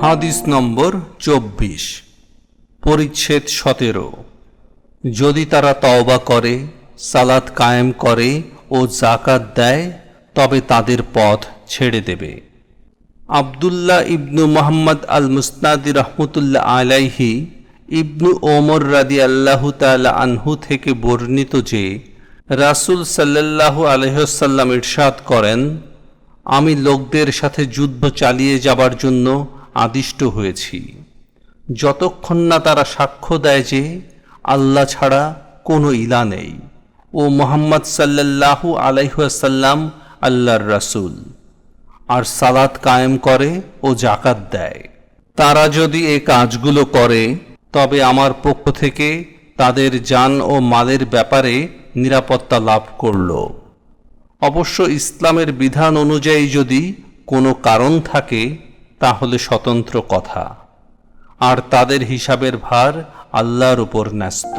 হাদিস নম্বর চব্বিশ। পরিচ্ছেদ সতেরো। যদি তারা তওবা করে, সালাত কায়েম করে ও জাকাত দেয়, তবে তাদের পথ ছেড়ে দেবে। আবদুল্লাহ ইবনু মোহাম্মদ আল মুসনাদি রহমতুল্লাহ আলাইহি ইবনু ওমর রাদি আল্লাহু তাআলা আনহু থেকে বর্ণিত যে, রাসূল সাল্লাল্লাহু আলহ্লাম ইরশাদ করেন, আমি লোকদের সাথে যুদ্ধ চালিয়ে যাবার জন্য আদিষ্ট হয়েছি। যতক্ষণ না তারা সাক্ষ্য দেয় যে আল্লাহ ছাড়া কোনো ইলা নেই। ও মোহাম্মদ সাল্লাল্লাহু আলাইহাসাল্লাম আল্লাহর রাসূল। আর সালাত কায়েম করে ও জাকাত দেয়। তারা যদি এ কাজগুলো করে, তবে আমার পক্ষ থেকে তাদের যান ও মালের ব্যাপারে নিরাপত্তা লাভ করল। অবশ্য ইসলামের বিধান অনুযায়ী যদি কোনো কারণ থাকে তাহলে স্বতন্ত্র কথা। আর তাদের হিসাবের ভার আল্লাহর উপর ন্যস্ত।